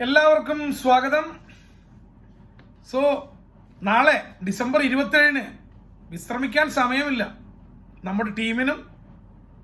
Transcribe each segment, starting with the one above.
എല്ലാവർക്കും സ്വാഗതം. സോ നാളെ ഡിസംബർ ഇരുപത്തേഴിന് വിശ്രമിക്കാൻ സമയമില്ല. നമ്മുടെ ടീമിനും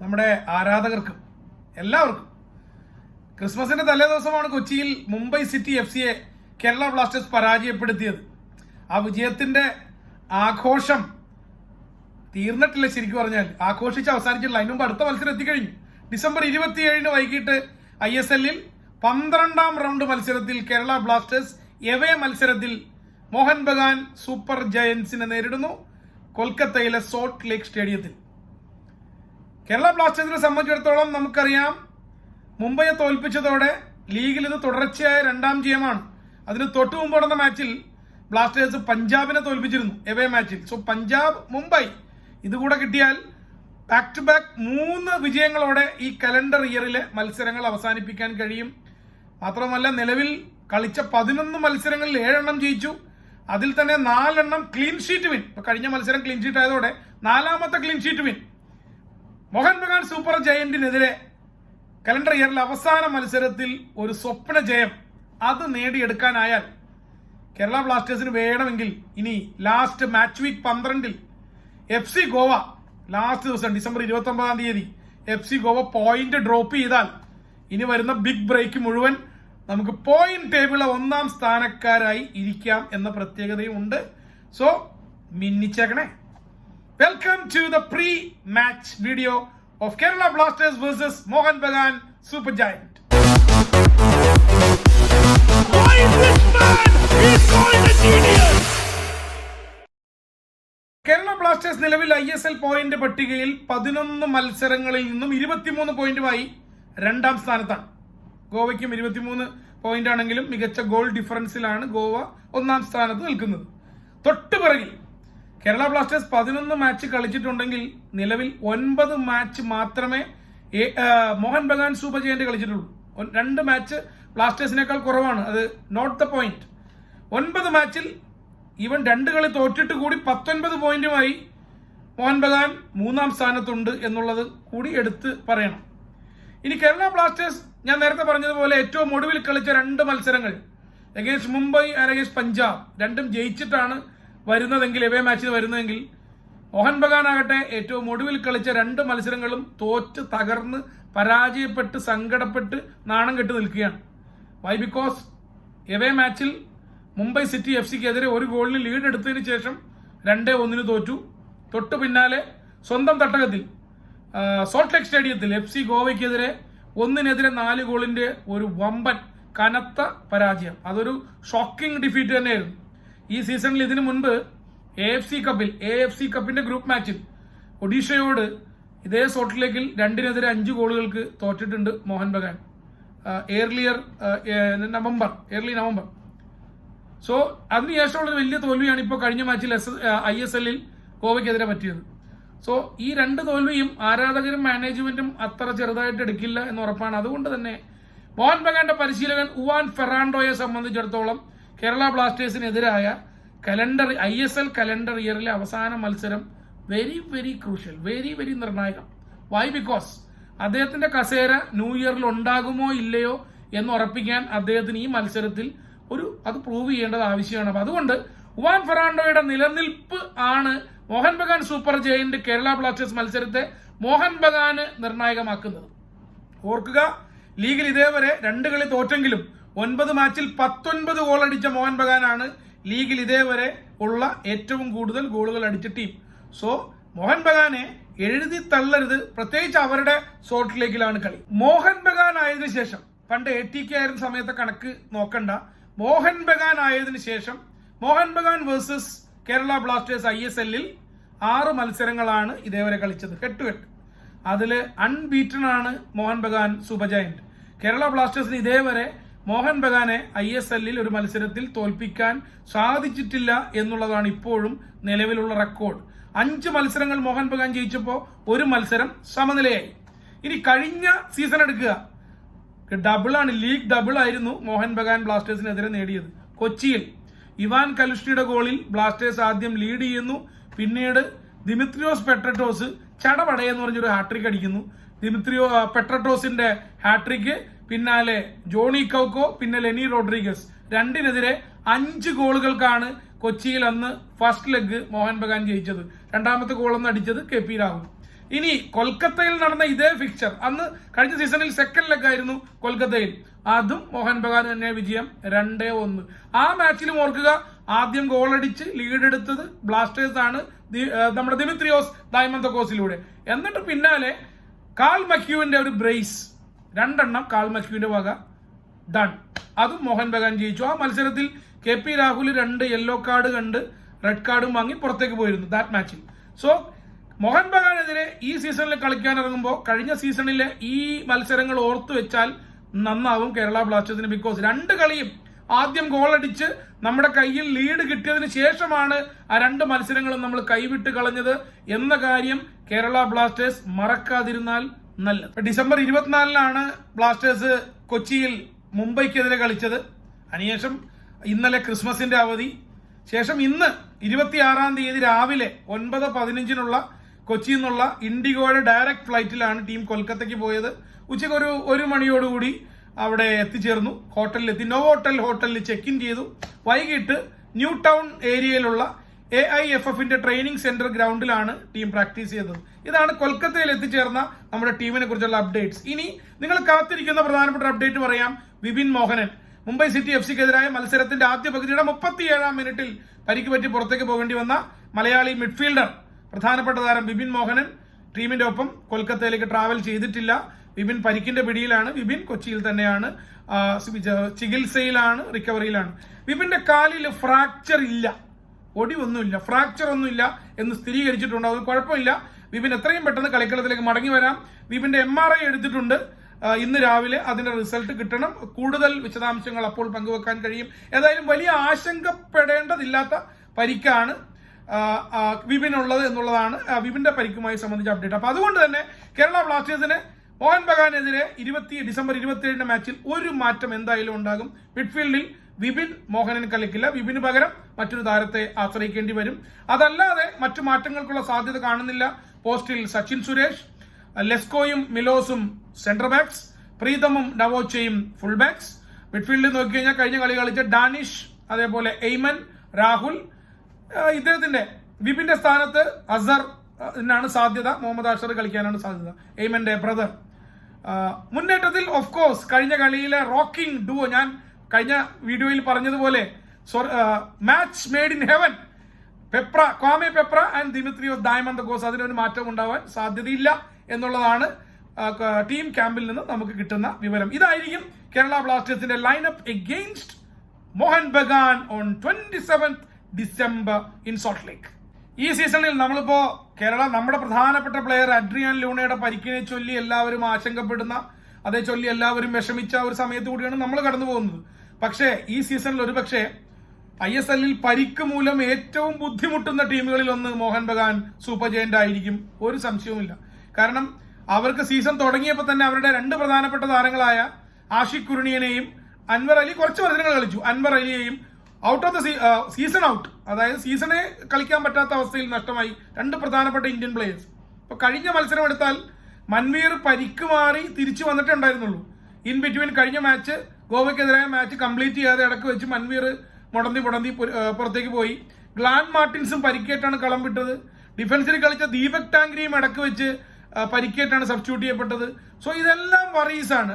നമ്മുടെ ആരാധകർക്കും എല്ലാവർക്കും. ക്രിസ്മസിന്റെ തലേ ദിവസമാണ് കൊച്ചിയിൽ മുംബൈ സിറ്റി എഫ് സിയെ കേരള ബ്ലാസ്റ്റേഴ്സ് പരാജയപ്പെടുത്തിയത്. ആ വിജയത്തിന്റെ ആഘോഷം തീർന്നിട്ടില്ല ശരിക്കും പറഞ്ഞാൽ. ആഘോഷിച്ച് അവസാനിച്ചിട്ടില്ല. അതിന് മുമ്പ് അടുത്ത മത്സരം എത്തിക്കഴിഞ്ഞു. ഡിസംബർ ഇരുപത്തിയേഴിന് വൈകിട്ട് ഐ എസ് എല്ലിൽ പന്ത്രണ്ടാം റൗണ്ട് മത്സരത്തിൽ കേരള ബ്ലാസ്റ്റേഴ്സ് എവേ മത്സരത്തിൽ മോഹൻ ബഗാൻ സൂപ്പർ ജയൻസിനെ നേരിടുന്നു. കൊൽക്കത്തയിലെ സോൾട്ട് ലേക്ക് സ്റ്റേഡിയത്തിൽ. കേരള ബ്ലാസ്റ്റേഴ്സിനെ സംബന്ധിച്ചിടത്തോളം നമുക്കറിയാം മുംബൈയെ തോൽപ്പിച്ചതോടെ ലീഗിൽ ഇത് തുടർച്ചയായ രണ്ടാം ജയമാണ്. അതിന് തൊട്ടു മുമ്പ് നടന്ന മാച്ചിൽ ബ്ലാസ്റ്റേഴ്സ് പഞ്ചാബിനെ തോൽപ്പിച്ചിരുന്നു എവേ മാച്ചിൽ. സോ പഞ്ചാബ് മുംബൈ ഇതുകൂടെ കിട്ടിയാൽ ബാക്ക് ടു ബാക്ക് മൂന്ന് വിജയങ്ങളോടെ ഈ കലണ്ടർ ഇയറിലെ മത്സരങ്ങൾ അവസാനിപ്പിക്കാൻ കഴിയും. മാത്രമല്ല നിലവിൽ കളിച്ച പതിനൊന്ന് മത്സരങ്ങളിൽ ഏഴെണ്ണം ജയിച്ചു. അതിൽ തന്നെ നാലെണ്ണം ക്ലീൻ ഷീറ്റ് വിൻ ഇപ്പൊ കഴിഞ്ഞ മത്സരം ക്ലീൻ ഷീറ്റ് ആയതോടെ നാലാമത്തെ clean sheet win Mohun Bagan super ജയന്റിനെതിരെ calendar ഇയറിലെ അവസാന മത്സരത്തിൽ ഒരു സ്വപ്ന ജയം അത് നേടിയെടുക്കാനായാൽ കേരള ബ്ലാസ്റ്റേഴ്സിന് വേണമെങ്കിൽ ഇനി ലാസ്റ്റ് മാച്ച് വീക്ക് പന്ത്രണ്ടിൽ എഫ് സി ഗോവ ലാസ്റ്റ് ദിവസം ഡിസംബർ ഇരുപത്തി ഒമ്പതാം തീയതി F C Goa point drop ചെയ്താൽ ഇനി വരുന്ന ബിഗ് ബ്രേക്ക് മുഴുവൻ നമുക്ക് പോയിന്റ് ടേബിളിലെ ഒന്നാം സ്ഥാനക്കാരായി ഇരിക്കാം എന്ന പ്രത്യേകതയും ഉണ്ട്. So മിന്നിച്ചേക്കണേ. Welcome to the pre match video of Kerala Blasters versus Mohun Bagan Super Giant! Kerala Blasters നിലവിൽ ഐ എസ് എൽ പോയിന്റ് പട്ടികയിൽ പതിനൊന്ന് മത്സരങ്ങളിൽ നിന്നും ഇരുപത്തിമൂന്ന് പോയിന്റുമായി രണ്ടാം സ്ഥാനത്താണ്. ഗോവയ്ക്കും ഇരുപത്തിമൂന്ന് പോയിന്റ് ആണെങ്കിലും മികച്ച ഗോൾ ഡിഫറൻസിലാണ് ഗോവ ഒന്നാം സ്ഥാനത്ത് നിൽക്കുന്നത്. തൊട്ട് പിറകിൽ കേരള ബ്ലാസ്റ്റേഴ്സ് പതിനൊന്ന് മാച്ച് കളിച്ചിട്ടുണ്ടെങ്കിൽ നിലവിൽ ഒൻപത് മാച്ച് മാത്രമേ മോഹൻ ബഗാൻ സൂപ്പർ ജയന്റ് കളിച്ചിട്ടുള്ളൂ രണ്ട് മാച്ച് ബ്ലാസ്റ്റേഴ്സിനേക്കാൾ കുറവാണ്. അത് നോട്ട് ദ പോയിന്റ് ഒൻപത് മാച്ചിൽ ഇവൻ രണ്ട് കളി തോറ്റിട്ട് കൂടി പത്തൊൻപത് പോയിന്റുമായി മോഹൻ ബഗാൻ മൂന്നാം സ്ഥാനത്തുണ്ട് എന്നുള്ളത് കൂടി എടുത്ത് പറയണം. ഇനി കേരള ബ്ലാസ്റ്റേഴ്സ് ഞാൻ നേരത്തെ പറഞ്ഞതുപോലെ ഏറ്റവും ഒടുവിൽ കളിച്ച രണ്ട് മത്സരങ്ങൾ. Against Mumbai and against Punjab. രണ്ടും ജയിച്ചിട്ടാണ് വരുന്നതെങ്കിൽ എവേ മാച്ചിൽ വരുന്നതെങ്കിൽ മോഹൻ ബഗാൻ ആകട്ടെ ഏറ്റവും ഒടുവിൽ കളിച്ച രണ്ട് മത്സരങ്ങളും തോറ്റ് തകർന്ന് പരാജയപ്പെട്ട് സങ്കടപ്പെട്ട് നാണം കെട്ട് നിൽക്കുകയാണ്. വൈ ബിക്കോസ് എവേ മാച്ചിൽ മുംബൈ സിറ്റി എഫ് സിക്കെതിരെ ഒരു ഗോളിന് ലീഡ് എടുത്തതിന് ശേഷം രണ്ടേ ഒന്നിന് തോറ്റു. തൊട്ടു പിന്നാലെ സ്വന്തം തട്ടകത്തിൽ സോൾട്ട് ലേക്ക് സ്റ്റേഡിയത്തിൽ എഫ് സി ഗോവയ്ക്കെതിരെ ഒന്നിനെതിരെ നാല് ഗോളിന്റെ ഒരു വമ്പൻ കനത്ത പരാജയം. അതൊരു ഷോക്കിംഗ് ഡിഫീറ്റ് തന്നെയായിരുന്നു. ഈ സീസണിൽ ഇതിനു മുൻപ് എ എഫ് സി കപ്പിൽ എ എഫ് സി കപ്പിന്റെ ഗ്രൂപ്പ് മാച്ചിൽ ഒഡീഷയോട് ഇതേ സോട്ടിലേക്കിൽ രണ്ടിനെതിരെ അഞ്ച് ഗോളുകൾക്ക് തോറ്റിട്ടുണ്ട് Mohun Bagan. Earlier November early November. So അതിനുശേഷമുള്ള വലിയ തോൽവിയാണ് ഇപ്പോൾ കഴിഞ്ഞ മാച്ചിൽ എസ് ഐ എസ് എല്ലിൽ ഗോവയ്ക്കെതിരെ പറ്റിയത്. സോ ഈ രണ്ട് തോൽവിയും ആരാധകരും മാനേജ്മെന്റും അത്ര ചെറുതായിട്ട് എടുക്കില്ല എന്ന് ഉറപ്പാണ്. അതുകൊണ്ട് തന്നെ മോഹൻ ബഗാന്റെ പരിശീലകൻ ഉവാൻ ഫെറാൻഡോയെ സംബന്ധിച്ചിടത്തോളം Kerala ബ്ലാസ്റ്റേഴ്സിനെതിരായ calendar I S L calendar ഇയറിലെ അവസാന മത്സരം very very crucial very very നിർണായകം. Why because അദ്ദേഹത്തിന്റെ കസേര ന്യൂ ഇയറിൽ ഉണ്ടാകുമോ ഇല്ലയോ എന്ന് ഉറപ്പിക്കാൻ അദ്ദേഹത്തിന് ഈ മത്സരത്തിൽ ഒരു അത് പ്രൂവ് ചെയ്യേണ്ടത് ആവശ്യമാണ്. അപ്പം അതുകൊണ്ട് ഉവാൻ ഫെറാൻഡോയുടെ നിലനിൽപ്പ് ആണ് Mohun Bagan Super Giant Kerala Blasters മത്സരത്തെ മോഹൻ ബഗാന് നിർണായകമാക്കുന്നത്. ഓർക്കുക ലീഗിൽ ഇതേവരെ രണ്ട് കളി തോറ്റെങ്കിലും ഒൻപത് മാച്ചിൽ പത്തൊൻപത് ഗോൾ അടിച്ച മോഹൻ ബഗാനാണ് ലീഗിൽ ഇതേവരെ ഉള്ള ഏറ്റവും കൂടുതൽ ഗോളുകൾ അടിച്ച ടീം. സോ മോഹൻ ബഗാനെ എഴുതി തള്ളരുത്. പ്രത്യേകിച്ച് അവരുടെ സോട്ട് ലീഗിലാണ് കളി. മോഹൻ ബഗാൻ ആയതിനു ശേഷം പണ്ട് എ ടി കെ ആയിരുന്ന സമയത്തെ കണക്ക് നോക്കണ്ട. മോഹൻ ബഗാൻ ആയതിനു ശേഷം Mohun Bagan versus Kerala Blasters I S എല്ലിൽ ആറ് മത്സരങ്ങളാണ് ഇതേവരെ കളിച്ചത്. കെട്ടുകെട്ട് അതിൽ അൺബീറ്റൺ ആണ് മോഹൻ ബഗാൻ സൂപ്പർ ജയന്റ് കേരള ബ്ലാസ്റ്റേഴ്സിന് ഇതേവരെ മോഹൻ ബഗാനെ ഐ എസ് എല്ലിൽ ഒരു മത്സരത്തിൽ തോൽപ്പിക്കാൻ സാധിച്ചിട്ടില്ല എന്നുള്ളതാണ് ഇപ്പോഴും നിലവിലുള്ള റെക്കോർഡ്. അഞ്ച് മത്സരങ്ങൾ മോഹൻ ബഗാൻ ജയിച്ചപ്പോൾ ഒരു മത്സരം സമനിലയായി. ഇനി കഴിഞ്ഞ സീസൺ എടുക്കുക. ഡബിൾ ആണ് ലീഗ് ഡബിൾ ആയിരുന്നു മോഹൻ ബഗാൻ ബ്ലാസ്റ്റേഴ്സിനെതിരെ നേടിയത്. കൊച്ചിയിൽ. ഇവാൻ കലുഷ്ടിയുടെ ഗോളിൽ ബ്ലാസ്റ്റേഴ്സ് ആദ്യം ലീഡ് ചെയ്യുന്നു. പിന്നീട് ദിമിത്രിയോസ് പെട്രറ്റോസ് ചടപടയെന്ന് പറഞ്ഞൊരു ഹാട്രിക് അടിക്കുന്നു. ദിമിത്രിയോ പെട്രട്ടോസിന്റെ ഹാട്രിക് പിന്നാലെ ജോണി കൗക്കോ പിന്നെ ലെനി റോഡ്രിഗസ്. രണ്ടിനെതിരെ അഞ്ച് ഗോളുകൾക്കാണ് കൊച്ചിയിൽ അന്ന് ഫസ്റ്റ് ലെഗ് മോഹൻ ബഗാൻ ജയിച്ചത്. രണ്ടാമത്തെ ഗോളൊന്ന് അടിച്ചത് കെ പി രാഹുൽ. ഇനി കൊൽക്കത്തയിൽ നടന്ന ഇതേ ഫിക്ചർ അന്ന് കഴിഞ്ഞ സീസണിൽ സെക്കൻഡ് ലെഗ് ആയിരുന്നു കൊൽക്കത്തയിൽ. അതും മോഹൻ ബഗാൻ തന്നെ വിജയം. രണ്ടേ ഒന്ന്. ആ മാച്ചിലും ഓർക്കുക ആദ്യം ഗോളടിച്ച് ലീഡ് എടുത്തത് ബ്ലാസ്റ്റേഴ്സ് ആണ്. നമ്മുടെ ദിമിത്രിയോസ് ഡയമന്തക്കോസിലൂടെ എന്നിട്ട് പിന്നാലെ കാൽ മക്യുവിന്റെ ഒരു ബ്രേസ് രണ്ടെണ്ണം കാൽ മക്യുവിന്റെ വക. ഡൺ അതും മോഹൻ ബഗാൻ ജയിച്ചു. ആ മത്സരത്തിൽ കെ പി രാഹുൽ രണ്ട് യെല്ലോ കാർഡ് കണ്ട് റെഡ് കാർഡും വാങ്ങി പുറത്തേക്ക് പോയിരുന്നു ദാറ്റ് മാച്ചിൽ സോ മോഹൻ ബഗാനെതിരെ ഈ സീസണിൽ കളിക്കാൻ ഇറങ്ങുമ്പോൾ കഴിഞ്ഞ സീസണിലെ ഈ മത്സരങ്ങൾ ഓർത്തു വെച്ചാൽ നന്നാവും കേരള ബ്ലാസ്റ്റേഴ്സിന് ബിക്കോസ് രണ്ട് കളിയും ആദ്യം ഗോൾ അടിച്ച് നമ്മുടെ കയ്യിൽ ലീഡ് കിട്ടിയതിന് ശേഷമാണ് ആ രണ്ട് മത്സരങ്ങളും നമ്മൾ കൈവിട്ട് കളഞ്ഞത് എന്ന കാര്യം കേരള ബ്ലാസ്റ്റേഴ്സ് മറക്കാതിരുന്നാൽ നല്ലത്. ഡിസംബർ ഇരുപത്തിനാലിനാണ് ബ്ലാസ്റ്റേഴ്സ് കൊച്ചിയിൽ മുംബൈക്കെതിരെ കളിച്ചത്. അതിനുശേഷം ഇന്നലെ ക്രിസ്മസിന്റെ അവധി. ശേഷം ഇന്ന് ഇരുപത്തിയാറാം തീയതി രാവിലെ ഒൻപത് പതിനഞ്ചിനുള്ള കൊച്ചിയിൽ നിന്നുള്ള ഇൻഡിഗോയുടെ ഡയറക്റ്റ് ഫ്ലൈറ്റിലാണ് ടീം കൊൽക്കത്തയ്ക്ക് പോയത്. ഉച്ചയ്ക്ക് ഒരു ഒരു മണിയോടുകൂടി അവിടെ എത്തിച്ചേർന്നു. ഹോട്ടലിലെത്തി. നോവോട്ടൽ ഹോട്ടലിൽ ചെക്ക് ഇൻ ചെയ്തു. വൈകിട്ട് ന്യൂ ടൗൺ ഏരിയയിലുള്ള എ ഐ എഫ് എഫിന്റെ ട്രെയിനിങ് സെന്റർ ഗ്രൗണ്ടിലാണ് ടീം പ്രാക്ടീസ് ചെയ്തത്. ഇതാണ് കൊൽക്കത്തയിൽ എത്തിച്ചേർന്ന നമ്മുടെ ടീമിനെ കുറിച്ചുള്ള അപ്ഡേറ്റ്സ് ഇനി നിങ്ങൾ കാത്തിരിക്കുന്ന പ്രധാനപ്പെട്ട അപ്ഡേറ്റ് പറയാം. വിപിൻ മോഹനൻ മുംബൈ സിറ്റി എഫ് സിക്കെതിരായ മത്സരത്തിന്റെ ആദ്യ പകുതിയുടെ മുപ്പത്തിയേഴാം മിനിറ്റിൽ പരിക്ക് പറ്റി പുറത്തേക്ക് പോകേണ്ടി വന്ന മലയാളി മിഡ്ഫീൽഡർ പ്രധാനപ്പെട്ട താരം ബിബിൻ മോഹനൻ ടീമിന്റെ ഒപ്പം കൊൽക്കത്തയിലേക്ക് ട്രാവൽ ചെയ്തിട്ടില്ല. വിപിൻ പരിക്കിന്റെ പിടിയിലാണ്. വിപിൻ കൊച്ചിയിൽ തന്നെയാണ്. ചികിത്സയിലാണ് റിക്കവറിയിലാണ് വിപിന്റെ കാലിൽ ഫ്രാക്ചർ ഇല്ല. ഒടിവൊന്നുമില്ല. ഫ്രാക്ചർ ഒന്നുമില്ല എന്ന് സ്ഥിരീകരിച്ചിട്ടുണ്ട്. അത് കുഴപ്പമില്ല. വിപിൻ എത്രയും പെട്ടെന്ന് കളിക്കളത്തിലേക്ക് മടങ്ങി വരാം. വിപിന്റെ എം ആർ ഐ എടുത്തിട്ടുണ്ട്. ഇന്ന് രാവിലെ അതിന്റെ റിസൾട്ട് കിട്ടണം. കൂടുതൽ വിശദാംശങ്ങൾ അപ്പോൾ പങ്കുവെക്കാൻ കഴിയും. ഏതായാലും വലിയ ആശങ്കപ്പെടേണ്ടതില്ലാത്ത പരിക്കാണ് ആ, ഉള്ളത് എന്നുള്ളതാണ് വിപിന്റെ പരിക്കുമായി സംബന്ധിച്ച അപ്ഡേറ്റ് അപ്പൊ അതുകൊണ്ട് തന്നെ കേരള ബ്ലാസ്റ്റേഴ്സിന് മോഹൻ ബഗാനെതിരെ ഇരുപത്തി ഡിസംബർ ഇരുപത്തിയേഴിന്റെ മാച്ചിൽ ഒരു മാറ്റം എന്തായാലും ഉണ്ടാകും. മിഡ്ഫീൽഡിൽ വിപിൻ മോഹനൻ കളിക്കില്ല. വിപിന് പകരം മറ്റൊരു താരത്തെ ആശ്രയിക്കേണ്ടി വരും. അതല്ലാതെ മറ്റു മാറ്റങ്ങൾക്കുള്ള സാധ്യത കാണുന്നില്ല. പോസ്റ്റിൽ സച്ചിൻ സുരേഷ് ലെസ്കോയും മിലോസും സെന്റർ ബാക്സ് പ്രീതമും നവോച്ചയും ഫുൾ ബാക്സ് മിഡ്ഫീൽഡിൽ നോക്കിക്കഴിഞ്ഞാൽ കഴിഞ്ഞ കളി കളിച്ച ഡാനിഷ് അതേപോലെ എയ്മൻ രാഹുൽ ഇദ്ദേഹത്തിന്റെ വിപിന്റെ സ്ഥാനത്ത് അസർ ാണ് സാധ്യത. മുഹമ്മദ് അഷർ കളിക്കാനാണ് സാധ്യത. എയ്മന്റെ ബ്രദർ മുന്നേറ്റത്തിൽ ഓഫ് കോഴ്സ് കഴിഞ്ഞ കളിയിലെ റോക്കിംഗ് ഡുവോ ഞാൻ കഴിഞ്ഞ വീഡിയോയിൽ പറഞ്ഞതുപോലെ match made in heaven Peprah Kwame Peprah and Dimitrios Diamantakos അതിനൊരു മാറ്റം ഉണ്ടാവാൻ സാധ്യതയില്ല എന്നുള്ളതാണ് ടീം ക്യാമ്പിൽ നിന്ന് നമുക്ക് കിട്ടുന്ന വിവരം. ഇതായിരിക്കും കേരള ബ്ലാസ്റ്റേഴ്സിന്റെ lineup against Mohun Bagan on twenty seventh December in Salt Lake. ഈ സീസണിൽ നമ്മളിപ്പോ കേരള നമ്മുടെ പ്രധാനപ്പെട്ട പ്ലെയർ അഡ്രിയാൻ ലൂണയുടെ പരിക്കിനെ ചൊല്ലി എല്ലാവരും ആശങ്കപ്പെടുന്ന അതേ ചൊല്ലി എല്ലാവരും വിഷമിച്ച ഒരു സമയത്ത് കൂടിയാണ് നമ്മൾ കടന്നു പോകുന്നത്. പക്ഷേ ഈ സീസണിൽ ഒരു പക്ഷേ ഐ എസ് എല്ലിൽ പരിക്ക് മൂലം ഏറ്റവും ബുദ്ധിമുട്ടുന്ന ടീമുകളിൽ ഒന്ന് മോഹൻ ബഗാൻ സൂപ്പർ ജയന്റ് ആയിരിക്കും. ഒരു സംശയവുമില്ല. കാരണം അവർക്ക് സീസൺ തുടങ്ങിയപ്പോൾ തന്നെ അവരുടെ രണ്ട് പ്രധാനപ്പെട്ട താരങ്ങളായ ആഷിഖ് കുരുണിയനെയും അൻവർ അലി കുറച്ച് മത്സരങ്ങൾ കളിച്ചു. Anwar അലിയെയും out of the season out അതായത് സീസണെ കളിക്കാൻ പറ്റാത്ത അവസ്ഥയിൽ നഷ്ടമായി. രണ്ട് പ്രധാനപ്പെട്ട ഇന്ത്യൻ പ്ലേയേഴ്സ് അപ്പോൾ കഴിഞ്ഞ മത്സരം എടുത്താൽ മൻവീർ പരിക്ക് മാറി തിരിച്ചു വന്നിട്ടേ ഉണ്ടായിരുന്നുള്ളൂ ഇൻ ബിറ്റ്വീൻ കഴിഞ്ഞ മാച്ച് ഗോവയ്ക്കെതിരായ മാച്ച് കംപ്ലീറ്റ് ചെയ്യാതെ ഇടയ്ക്ക് വെച്ച് മൻവീർ മുടന്തി മുടന്തി പുറത്തേക്ക് പോയി. ഗ്ലാൻ മാർട്ടിൻസും പരിക്കേറ്റാണ് കളം വിട്ടത്. ഡിഫൻസിൽ കളിച്ച ദീപക് ടാങ്കരിയും ഇടയ്ക്ക് വെച്ച് പരിക്കേറ്റാണ് സബ്സ്റ്റിറ്റ്യൂട്ട് ചെയ്യപ്പെട്ടത്. സോ ഇതെല്ലാം വറീസാണ്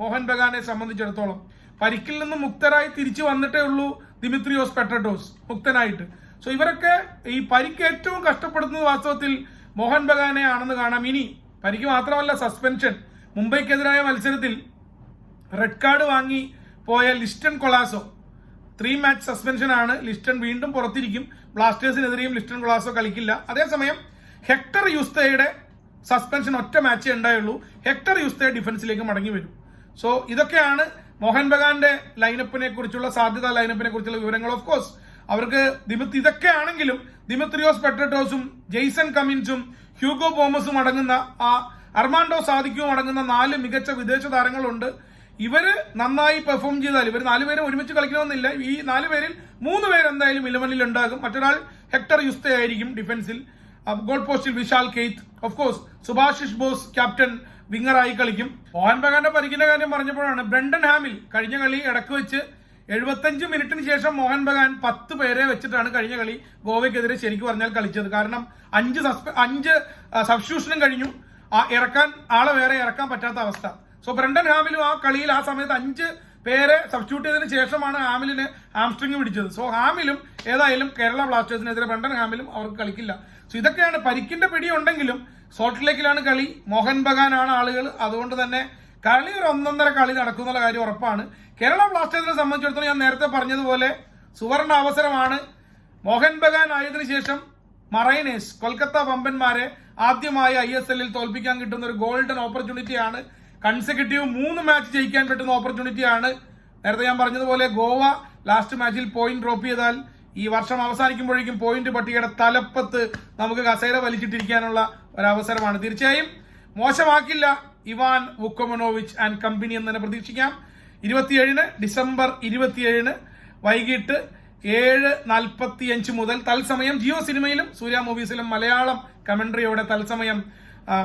മോഹൻ ബഗാനെ സംബന്ധിച്ചിടത്തോളം. പരിക്കിൽ നിന്ന് മുക്തരായി തിരിച്ചു വന്നിട്ടേ ഉള്ളൂ ദിമിത്രിയോസ് പെട്രഡോസ് മുക്തനായിട്ട്. സോ ഇവരൊക്കെ ഈ പരിക്ക് ഏറ്റവും കഷ്ടപ്പെടുന്നത് വാസ്തവത്തിൽ മോഹൻ ബഗാനെ ആണെന്ന് കാണാം. ഇനി പരിക്ക് മാത്രമല്ല സസ്പെൻഷൻ. മുംബൈക്കെതിരായ മത്സരത്തിൽ റെഡ് കാർഡ് വാങ്ങി പോയ Liston Colaco. Three match suspension ആണ്. ലിസ്റ്റൺ വീണ്ടും പുറത്തിരിക്കും. ബ്ലാസ്റ്റേഴ്സിനെതിരെയും ലിസ്റ്റൺ കൊളാസോ കളിക്കില്ല. അതേസമയം ഹെക്ടർ യുസ്തയുടെ സസ്പെൻഷൻ ഒറ്റ മാച്ചേ ഉണ്ടായുള്ളൂ. ഹെക്ടർ യുസ്തയെ ഡിഫൻസിലേക്ക് മടങ്ങി വരും. സോ ഇതൊക്കെയാണ് മോഹൻ ബഗാന്റെ ലൈനപ്പിനെ കുറിച്ചുള്ള സാധ്യത ലൈനപ്പിനെ കുറിച്ചുള്ള വിവരങ്ങൾ ഓഫ് കോഴ്സ് അവർക്ക് ദിമിത് ഇതൊക്കെ ആണെങ്കിലും ദിമിത്രിയോസ് പെട്രട്ടോസും ജെയ്സൺ കമിൻസും ഹ്യൂഗോ ബോമസും അടങ്ങുന്ന ആ അർമാൻഡോ സാദിക്കും അടങ്ങുന്ന നാല് മികച്ച വിദേശ താരങ്ങളുണ്ട്. ഇവർ നന്നായി പെർഫോം ചെയ്താൽ ഇവർ നാലുപേരും ഒരുമിച്ച് കളിക്കണമെന്നില്ല. ഈ നാല് പേരിൽ മൂന്ന് പേരെന്തായാലും ഇലവനിൽ ഉണ്ടാകും. മറ്റൊരാൾ ഹെക്ടർ യുസ്ത ആയിരിക്കും ഡിഫൻസിൽ ഗോൾ പോസ്റ്റിൽ Vishal Kaith of course Subhasish Bose captain വിങ്ങറായി കളിക്കും. മോഹൻ ബഗാന്റെ പരിക്കിന്റെ കാര്യം പറഞ്ഞപ്പോഴാണ് ബ്രണ്ടൻ ഹാമിൽ കഴിഞ്ഞ കളി ഇടയ്ക്ക് വെച്ച് എഴുപത്തഞ്ച് മിനിറ്റിന് ശേഷം മോഹൻ ബഗാൻ പത്ത് പേരെ വെച്ചിട്ടാണ് കഴിഞ്ഞ കളി ഗോവയ്ക്കെതിരെ ശരിക്കും പറഞ്ഞാൽ കളിച്ചത്. കാരണം അഞ്ച് സസ്പെ അഞ്ച് സബ്സ്റ്റിറ്റ്യൂഷനും കഴിഞ്ഞു. ആ ഇറക്കാൻ ആളെ വേറെ ഇറക്കാൻ പറ്റാത്ത അവസ്ഥ. സോ ബ്രണ്ടൻ ഹാമിലും ആ കളിയിൽ ആ സമയത്ത് അഞ്ച് പേരെ സബ്സ്റ്റിറ്റ്യൂട്ട് ചെയ്തതിന് ശേഷമാണ് ഹാമിലിന് ഹാംസ്ട്രിങ് പിടിച്ചത്. സോ ഹാമിലും ഏതായാലും കേരള ബ്ലാസ്റ്റേഴ്സിനെതിരെ ബ്രണ്ടൻ ഹാമിലും അവർക്ക് കളിക്കില്ല. സോ ഇതൊക്കെയാണ് പരിക്കിന്റെ പിടി ഉണ്ടെങ്കിലും സോൾട്ട് ലേക്കിലാണ് കളി. മോഹൻ ബഗാനാണ് ആളുകൾ. അതുകൊണ്ട് തന്നെ കളി ഒരു ഒന്നൊന്നര കളി നടക്കുന്നുള്ള കാര്യം ഉറപ്പാണ്. കേരള ബ്ലാസ്റ്റേഴ്സിനെ സംബന്ധിച്ചിടത്തോളം ഞാൻ നേരത്തെ പറഞ്ഞതുപോലെ സുവർണ അവസരമാണ്. മോഹൻ ബഗാൻ ആയതിനു ശേഷം മറൈനേഴ്സ് കൊൽക്കത്ത പമ്പന്മാരെ ആദ്യമായി ഐ എസ് എല്ലിൽ തോൽപ്പിക്കാൻ കിട്ടുന്ന ഒരു ഗോൾഡൻ ഓപ്പർച്യൂണിറ്റിയാണ്. കൺസെക്യൂട്ടീവ് മൂന്ന് മാച്ച് ജയിക്കാൻ പറ്റുന്ന ഓപ്പർച്യൂണിറ്റിയാണ്. നേരത്തെ ഞാൻ പറഞ്ഞതുപോലെ ഗോവ ലാസ്റ്റ് മാച്ചിൽ പോയിന്റ് ഡ്രോപ്പ് ചെയ്താൽ ഈ വർഷം അവസാനിക്കുമ്പോഴേക്കും പോയിന്റ് പട്ടികയുടെ തലപ്പത്ത് നമുക്ക് കസേര വലിച്ചിട്ടിരിക്കാനുള്ള ഒരവസരമാണ്. തീർച്ചയായും മോശമാക്കില്ല. ഇവാൻ വുക്കമനോവിച്ച് ആൻഡ് കമ്പനി എന്ന് തന്നെ പ്രതീക്ഷിക്കാം. ഇരുപത്തിയേഴിന് ഡിസംബർ ഇരുപത്തിയേഴിന് വൈകിട്ട് ഏഴ് നാൽപ്പത്തിയഞ്ച് മുതൽ തത്സമയം ജിയോ സിനിമയിലും സൂര്യ മൂവീസിലും മലയാളം കമന്ററിയോടെ തത്സമയം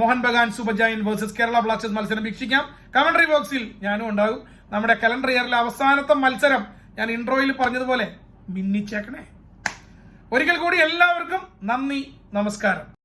Mohun Bagan Super Giant versus Kerala Blasters മത്സരം വീക്ഷിക്കാം. കമന്ററി ബോക്സിൽ ഞാനും ഉണ്ടാകും. നമ്മുടെ കലണ്ടർ ഇയറിലെ അവസാനത്തെ മത്സരം ഞാൻ ഇൻട്രോയിൽ പറഞ്ഞതുപോലെ മിന്നിച്ചേക്കണേ. ഒരിക്കൽ കൂടി എല്ലാവർക്കും നന്ദി നമസ്കാരം.